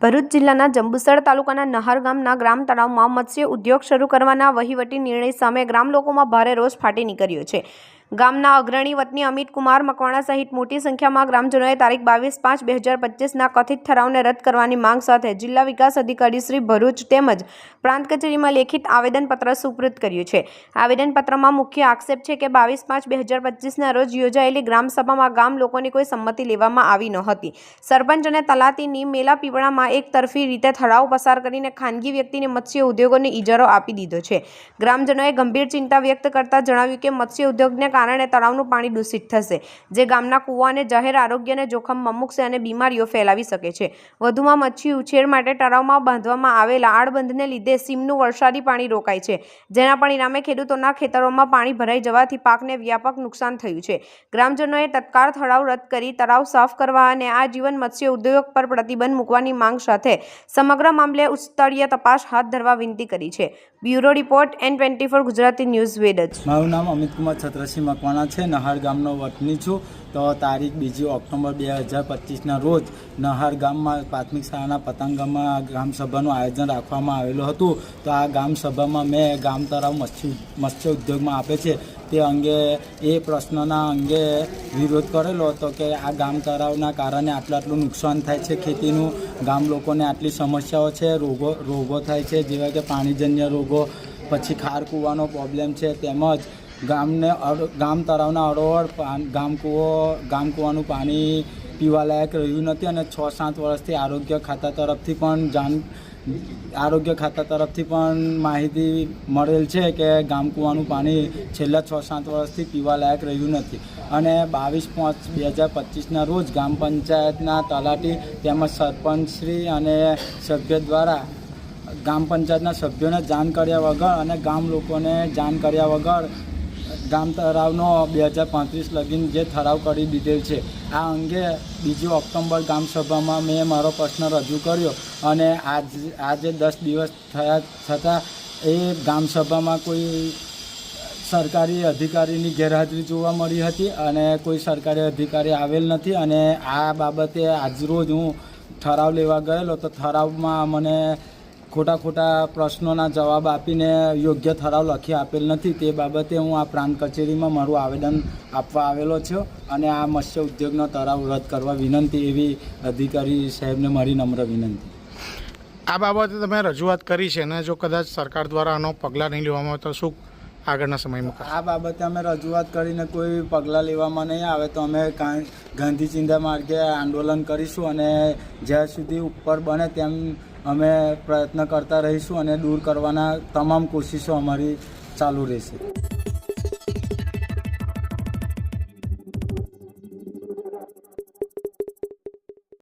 ભરૂચ જિલ્લાના જંબુસર તાલુકાના નહર ગામના ગ્રામ તળાવમાં મત્સ્ય ઉદ્યોગ શરૂ કરવાના વહીવટી નિર્ણય સામે ગ્રામ લોકોમાં ભારે રોષ ફાટી નીકળ્યો છે. ગામના અગ્રણી વતની અમિત કુમાર મકવાણા સહિત મોટી સંખ્યામાં ગ્રામજનોએ તારીખ બાવીસ પાંચ બે હજાર પચીસના કથિત ઠરાવને રદ કરવાની માંગ સાથે જિલ્લા વિકાસ અધિકારી શ્રી ભરૂચ તેમજ પ્રાંત કચેરીમાં લેખિત આવેદનપત્ર સુપ્રત કર્યું છે. આવેદનપત્રમાં મુખ્ય આક્ષેપ છે કે બાવીસ પાંચ બે હજાર પચીસના રોજ યોજાયેલી ગ્રામસભામાં ગામ લોકોની કોઈ સંમતિ લેવામાં આવી ન હતી. સરપંચ અને તલાટીની મેલા પીપળામાં એક તરફી રીતે ઠરાવ પસાર કરીને ખાનગી વ્યક્તિને મત્સ્ય ઉદ્યોગોને ઇજારો આપી દીધો છે. ગ્રામજનોએ ગંભીર ચિંતા વ્યક્ત કરતા જણાવ્યું કે મત્સ્ય ઉદ્યોગને કારણે તળાવનું પાણી દૂષિત થશે. જે ગામના કૂવાને જાહેર આરોગ્યને જોખમમાં મૂકશે અને બીમારીઓ ફેલાવી શકે છે. વધુમાં મચ્છી ઉછેર માટે તળાવમાં બાંધવામાં આવેલા આડબંધને લીધે સીમનું વરસાદી પાણી રોકાય છે. જેના પરિણામે ખેડૂતોના ખેતરોમાં પાણી ભરાઈ જવાથી પાકને વ્યાપક નુકસાન થયું છે. ગ્રામજનોએ તત્કાળ તળાવ રદ કરી તળાવ સાફ કરવા અને આ જીવન મત્સ્ય ઉદ્યોગ પર પ્રતિબંધ મૂકવાની માંગ સાથે સમગ્ર મામલે ઉચ્ચસ્તરીય તપાસ હાથ ધરવા વિનંતી કરી છે. Bureau report N twenty four Gujarati news Vedaj. મારું નામ અમિતકુમાર છત્રસિંહ મકવાણા છે. નહાર ગામનો વતની છું. તો તારીખ બીજી ઓક્ટોબર બે હજાર પચીસના રોજ નહાર ગામમાં પ્રાથમિક શાળાના પતંગમાં ગ્રામસભાનું આયોજન રાખવામાં આવેલું હતું. તો આ ગ્રામસભામાં મેં ગામ તળાવ મત્સ્ય મત્સ્ય ઉદ્યોગમાં આપે છે. તે અંગે, એ પ્રશ્નના અંગે વિરોધ કરેલો હતો કે આ ગામ તળાવના કારણે આટલું આટલું નુકસાન થાય છે ખેતીનું. ગામ લોકોને આટલી સમસ્યાઓ છે, રોગો રોગો થાય છે. જેવા કે પાણીજન્ય રોગો, પછી ખાર કૂવાનો પ્રોબ્લેમ છે. તેમજ ગામને ગામ તળાવના અડોઅડ ગામ કૂવો, ગામ કૂવાનું પાણી પીવાલાયક રહ્યું નથી અને છ સાત વર્ષથી આરોગ્ય ખાતા તરફથી પણ જાણ આરોગ્ય ખાતા તરફથી પણ માહિતી મળેલ છે કે ગામ કૂવાનું પાણી છેલ્લા છ સાત વર્ષથી પીવાલાયક રહ્યું નથી. અને બાવીસ પાંચ બે હજાર પચીસના રોજ ગ્રામ પંચાયતના તલાટી તેમજ સરપંચશ્રી અને સભ્ય દ્વારા ગ્રામ પંચાયતના સભ્યોને જાણ કર્યા વગર અને ગામ લોકોને જાણ કર્યા વગર ગામ તળાવનો બે હજાર પાંત્રીસ લગીન જે ઠરાવ કરી દીધેલ છે. આ અંગે બીજી ઓક્ટોબર ગામસભામાં મેં મારો પ્રશ્ન રજૂ કર્યો અને આજ, આજે દસ દિવસ થયા છતાં એ ગામસભામાં કોઈ સરકારી અધિકારીની ગેરહાજરી જોવા મળી હતી અને કોઈ સરકારી અધિકારી આવેલ નથી અને આ બાબતે આજરોજ હું ઠરાવ લેવા ગયેલો. તો ઠરાવમાં મને ખોટા ખોટા પ્રશ્નોના જવાબ આપીને યોગ્ય ઠરાવ લખી આપેલ નથી. તે બાબતે હું આ પ્રાંત કચેરીમાં મારું આવેદન આપવા આવેલો છું અને આ મત્સ્ય ઉદ્યોગનો ઠરાવ રદ કરવા વિનંતી એવી અધિકારી સાહેબને મારી નમ્ર વિનંતી. આ બાબતે તમે રજૂઆત કરી છે અને જો કદાચ સરકાર દ્વારા આનો પગલાં નહીં લેવામાં આવે તો શું આગળના સમયમાં આ બાબતે અમે રજૂઆત કરીને કોઈ પગલાં લેવામાં નહીં આવે તો અમે ગાંધી ચિંતા માર્ગે આંદોલન કરીશું અને જ્યાં સુધી ઉપર બને તેમ અમે પ્રયત્ન કરતા રહીશું અને દૂર કરવાના તમામ કોશિશો અમારી ચાલુ રહેશે.